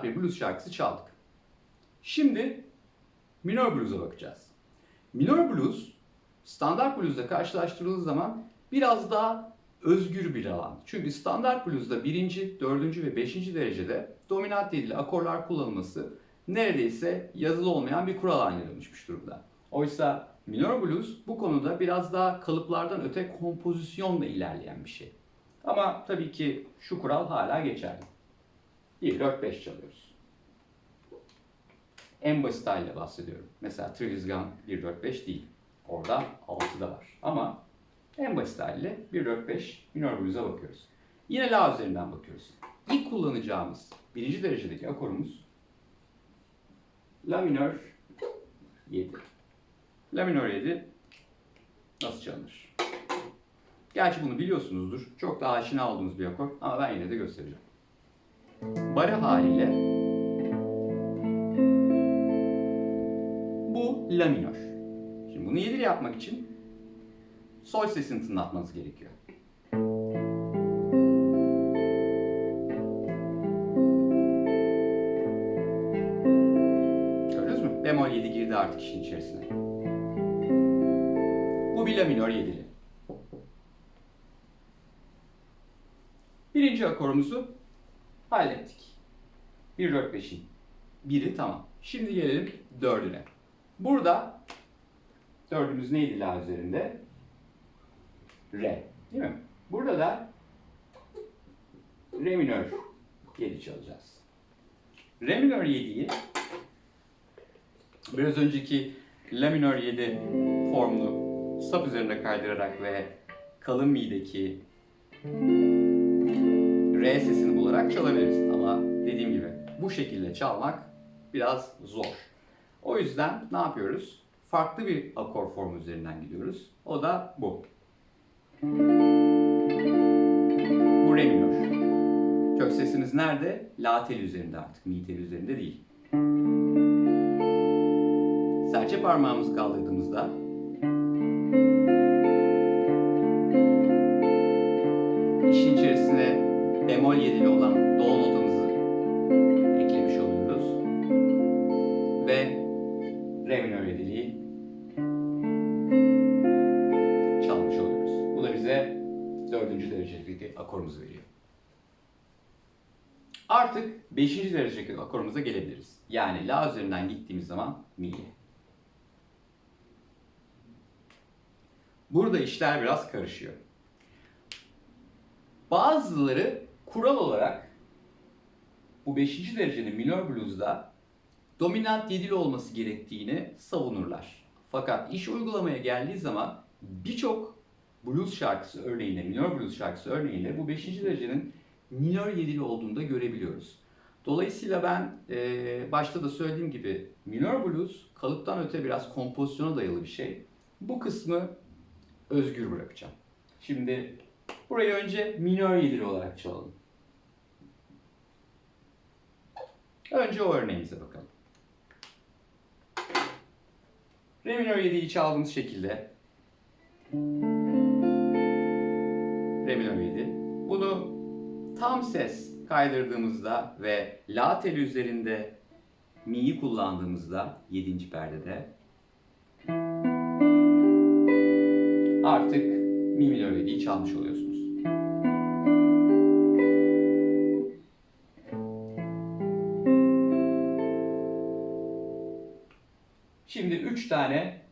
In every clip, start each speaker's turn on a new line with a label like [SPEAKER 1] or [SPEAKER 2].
[SPEAKER 1] standart bir blues şarkısı çaldık. Şimdi minor blues'a bakacağız. Minor blues standart blues'la karşılaştırıldığı zaman biraz daha özgür bir alan. Çünkü standart blues'da birinci, dördüncü ve beşinci derecede dominant yedili akorlar kullanılması neredeyse yazılı olmayan bir kural haline dönüşmüş durumda. Oysa minor blues bu konuda biraz daha kalıplardan öte kompozisyonla ilerleyen bir şey. Ama tabii ki şu kural hala geçerli. 1, 4, 5 çalıyoruz. En basit haliyle bahsediyorum. Mesela Trilizgan 1, 4, 5 değil. Orada 6 da var. Ama en basit haliyle 1, 4, 5 minor blues'a bakıyoruz. Yine La üzerinden bakıyoruz. İlk kullanacağımız birinci derecedeki akorumuz La minör 7. La minör 7 nasıl çalınır? Gerçi bunu biliyorsunuzdur. Çok daha aşina olduğunuz bir akor ama ben yine de göstereceğim. Bare haliyle bu La minör. Şimdi bunu 7'li yapmak için sol sesini tınlatmanız gerekiyor. Gördünüz mü? Bemol 7 girdi artık işin içerisine. Bu bir la minör 7'li. Birinci akorumuzu hallettik. 1 4 5'in biri tamam. Şimdi gelelim dördüne. Burada dördümüz neydi la üzerinde? Re. Değil mi? Burada da Re minör 7 çalacağız. Re minör 7'yi biraz önceki La minör 7 formunu sap üzerinde kaydırarak ve kalın mi'deki re sesini bularak çalabiliriz. Ama dediğim gibi bu şekilde çalmak biraz zor. O yüzden ne yapıyoruz? Farklı bir akor formu üzerinden gidiyoruz. O da bu. Bu re minör. Kök sesimiz nerede? La teli üzerinde artık. Mi teli üzerinde değil. Serçe parmağımızı kaldırdığımızda işin içerisine bemol yedili olan do notamızı eklemiş oluyoruz. Ve re minör yediliği çalmış oluyoruz. Bu da bize dördüncü derecedeki akorumuzu veriyor. Artık beşinci derecedeki akorumuza gelebiliriz. Yani la üzerinden gittiğimiz zaman mi'ye. Burada işler biraz karışıyor. Bazıları kural olarak bu 5. derecenin minor blues'da dominant yedili olması gerektiğini savunurlar. Fakat iş uygulamaya geldiği zaman birçok blues şarkısı örneğinde, minor blues şarkısı örneğinde bu 5. derecenin minor yedili olduğunu da görebiliyoruz. Dolayısıyla ben e, başta da söylediğim gibi minor blues kalıptan öte biraz kompozisyona dayalı bir şey. Bu kısmı özgür bırakacağım. Şimdi burayı önce minör yedili olarak çalalım. Önce o örneğimize bakalım. Re minör 7'yi çaldığımız şekilde Re minör 7. Bunu tam ses kaydırdığımızda ve La teli üzerinde mi'yi kullandığımızda 7. perdede artık mi minör 7'yi çalmış oluyorsunuz. Şimdi 3 tane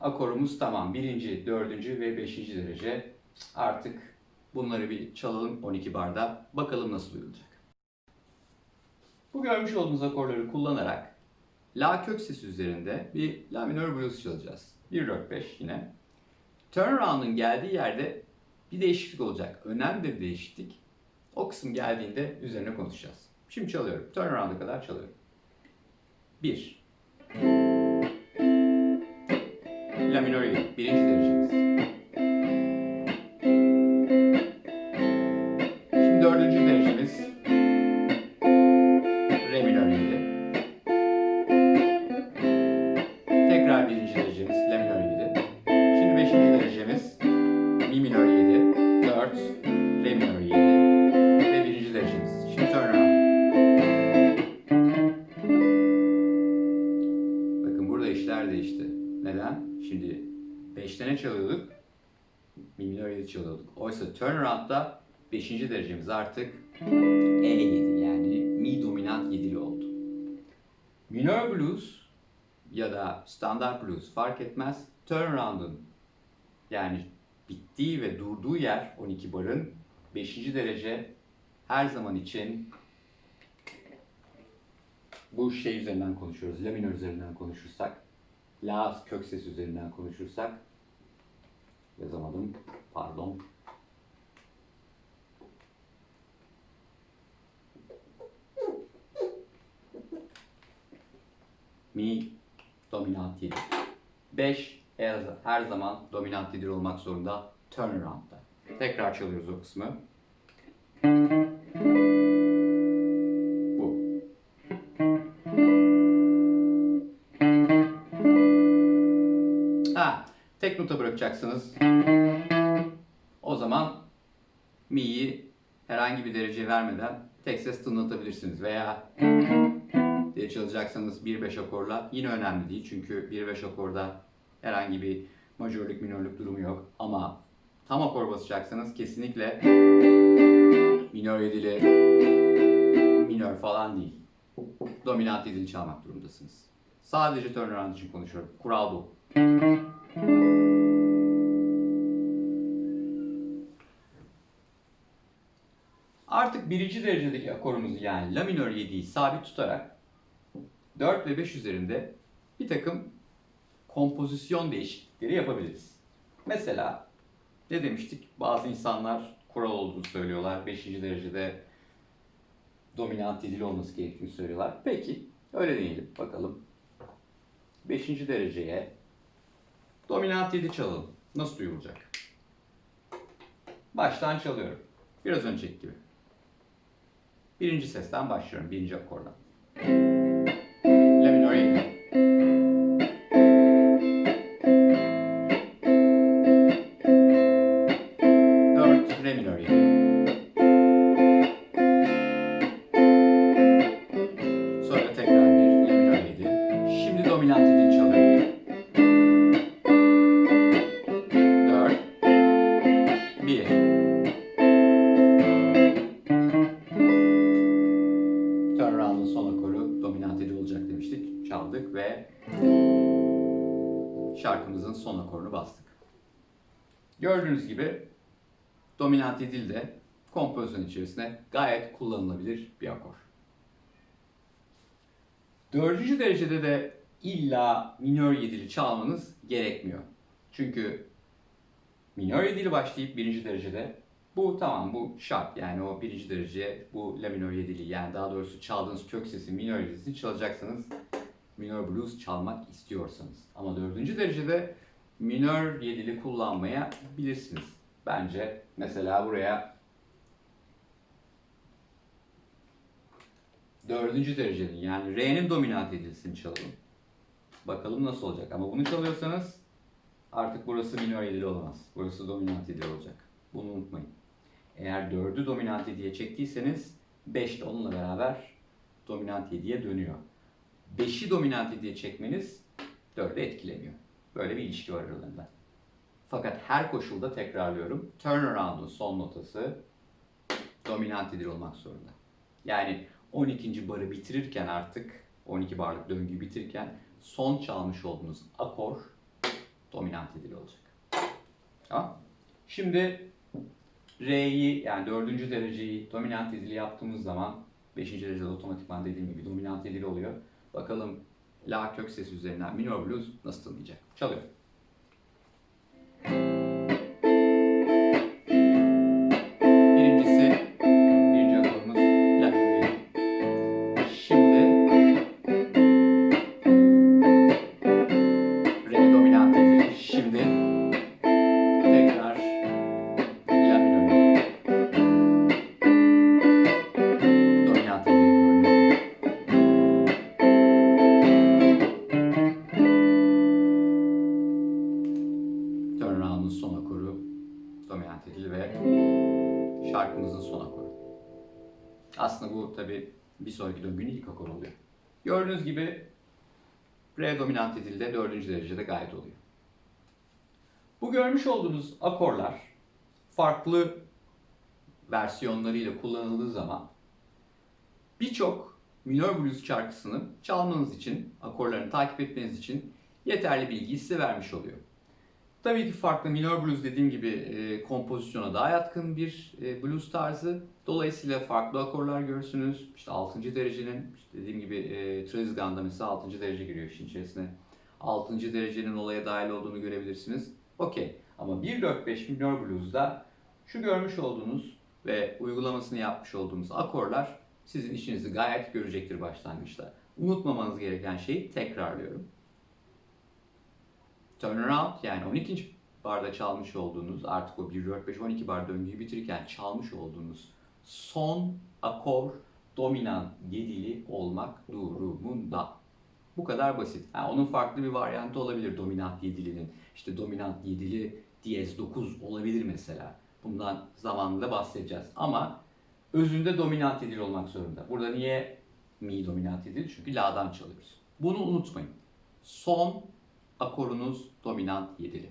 [SPEAKER 1] akorumuz tamam. Birinci, dördüncü ve beşinci derece. Artık bunları bir çalalım 12 barda. Bakalım nasıl duyulacak. Bu görmüş olduğunuz akorları kullanarak La kök sesi üzerinde bir La minör blues çalacağız. 1 4 5 yine. Turnaround'un geldiği yerde bir değişiklik olacak. Önemli bir değişiklik. O kısım geldiğinde üzerine konuşacağız. Şimdi çalıyorum. Turnaround'a kadar çalıyorum. 1 La minör 7. Birinci derecemiz. Şimdi dördüncü derecemiz. Re minör 7. Tekrar birinci derecemiz. La minör 7 çalıyorduk. Oysa turnaround'da 5. derecemiz artık E7 yani Mi dominant 7'li oldu. Minor blues ya da standart blues fark etmez. Turnaround'un yani bittiği ve durduğu yer 12 barın 5. derece her zaman için bu şey üzerinden konuşuyoruz. La minör üzerinden konuşursak, la kök ses üzerinden konuşursak yazamadım. Pardon. Mi dominant 7. 5 her, her zaman dominant 7 olmak zorunda turnaround'da. Tekrar çalıyoruz o kısmı. Tek nota bırakacaksınız. O zaman mi'yi herhangi bir derece vermeden tek ses tınlatabilirsiniz veya diye çalacaksanız 1-5 akorla yine önemli değil çünkü 1-5 akorda herhangi bir majörlük minörlük durumu yok ama tam akor basacaksanız kesinlikle minör yedili minör falan değil. Dominant yedili çalmak durumundasınız. Sadece turnaround için konuşuyorum. Kural bu. Artık birinci derecedeki akorumuzu yani la minör 7'yi sabit tutarak 4 ve 5 üzerinde bir takım kompozisyon değişiklikleri yapabiliriz. Mesela ne demiştik? Bazı insanlar kural olduğunu söylüyorlar. 5. derecede dominant dil olması gerektiğini söylüyorlar. Peki öyle deneyelim bakalım. 5. dereceye dominant 7 çalalım. Nasıl duyulacak? Baştan çalıyorum. Biraz önceki gibi. Birinci sesten başlıyorum. Birinci akordan. Turnaround'un son akoru dominant 7 olacak demiştik. Çaldık ve şarkımızın son akorunu bastık. Gördüğünüz gibi dominant 7 de kompozisyon içerisinde gayet kullanılabilir bir akor. Dördüncü derecede de illa minör yedili çalmanız gerekmiyor. Çünkü minör yedili başlayıp birinci derecede bu tamam bu şart yani o birinci derece bu la minör yedili yani daha doğrusu çaldığınız kök sesi minör yedilisini çalacaksınız minör blues çalmak istiyorsanız. Ama dördüncü derecede minör yedili kullanmaya bilirsiniz. Bence mesela buraya dördüncü derecenin yani R'nin dominant yedilisini çalalım. Bakalım nasıl olacak. Ama bunu çalıyorsanız artık burası minör yedili olamaz. Burası dominant yedili olacak. Bunu unutmayın. Eğer 4'ü dominant 7'ye çektiyseniz 5 de onunla beraber dominant 7'ye dönüyor. 5'i dominant 7'ye çekmeniz 4'ü etkilemiyor. Böyle bir ilişki var aralarında. Fakat her koşulda tekrarlıyorum. Turnaround'un son notası dominant 7 olmak zorunda. Yani 12. barı bitirirken artık 12 barlık döngüyü bitirirken son çalmış olduğunuz akor dominant 7 olacak. Tamam. Şimdi R'yi yani dördüncü dereceyi dominant edili yaptığımız zaman beşinci derecede otomatikman dediğim gibi dominant edili oluyor. Bakalım La kök sesi üzerinden minor blues nasıl tınlayacak? Çalıyor. Aslında bu tabi bir sonraki döngünün ilk akoru oluyor. Gördüğünüz gibi Re dominant edildi de dördüncü derecede gayet oluyor. Bu görmüş olduğunuz akorlar farklı versiyonlarıyla kullanıldığı zaman birçok minor blues şarkısını çalmanız için, akorlarını takip etmeniz için yeterli bilgiyi size vermiş oluyor. Tabii ki farklı minor blues dediğim gibi e, kompozisyona daha yatkın bir e, blues tarzı. Dolayısıyla farklı akorlar görürsünüz. İşte 6. derecenin, işte dediğim gibi e, Trezigan'da mesela 6. derece giriyor işin içerisine. 6. derecenin olaya dahil olduğunu görebilirsiniz. Okey. Ama 1-4-5 minor blues'da şu görmüş olduğunuz ve uygulamasını yapmış olduğumuz akorlar sizin işinizi gayet görecektir başlangıçta. Unutmamanız gereken şeyi tekrarlıyorum. Turnaround yani 12. barda çalmış olduğunuz artık o 1 4 5 12 bar döngüyü bitirirken çalmış olduğunuz son akor dominant yedili olmak durumunda. Bu kadar basit. Ha, onun farklı bir varyantı olabilir dominant yedilinin. İşte dominant yedili diyez 9 olabilir mesela. Bundan zamanında bahsedeceğiz. Ama özünde dominant yedili olmak zorunda. Burada niye mi dominant yedili? Çünkü la'dan çalıyoruz. Bunu unutmayın. Son akorunuz dominant yedili.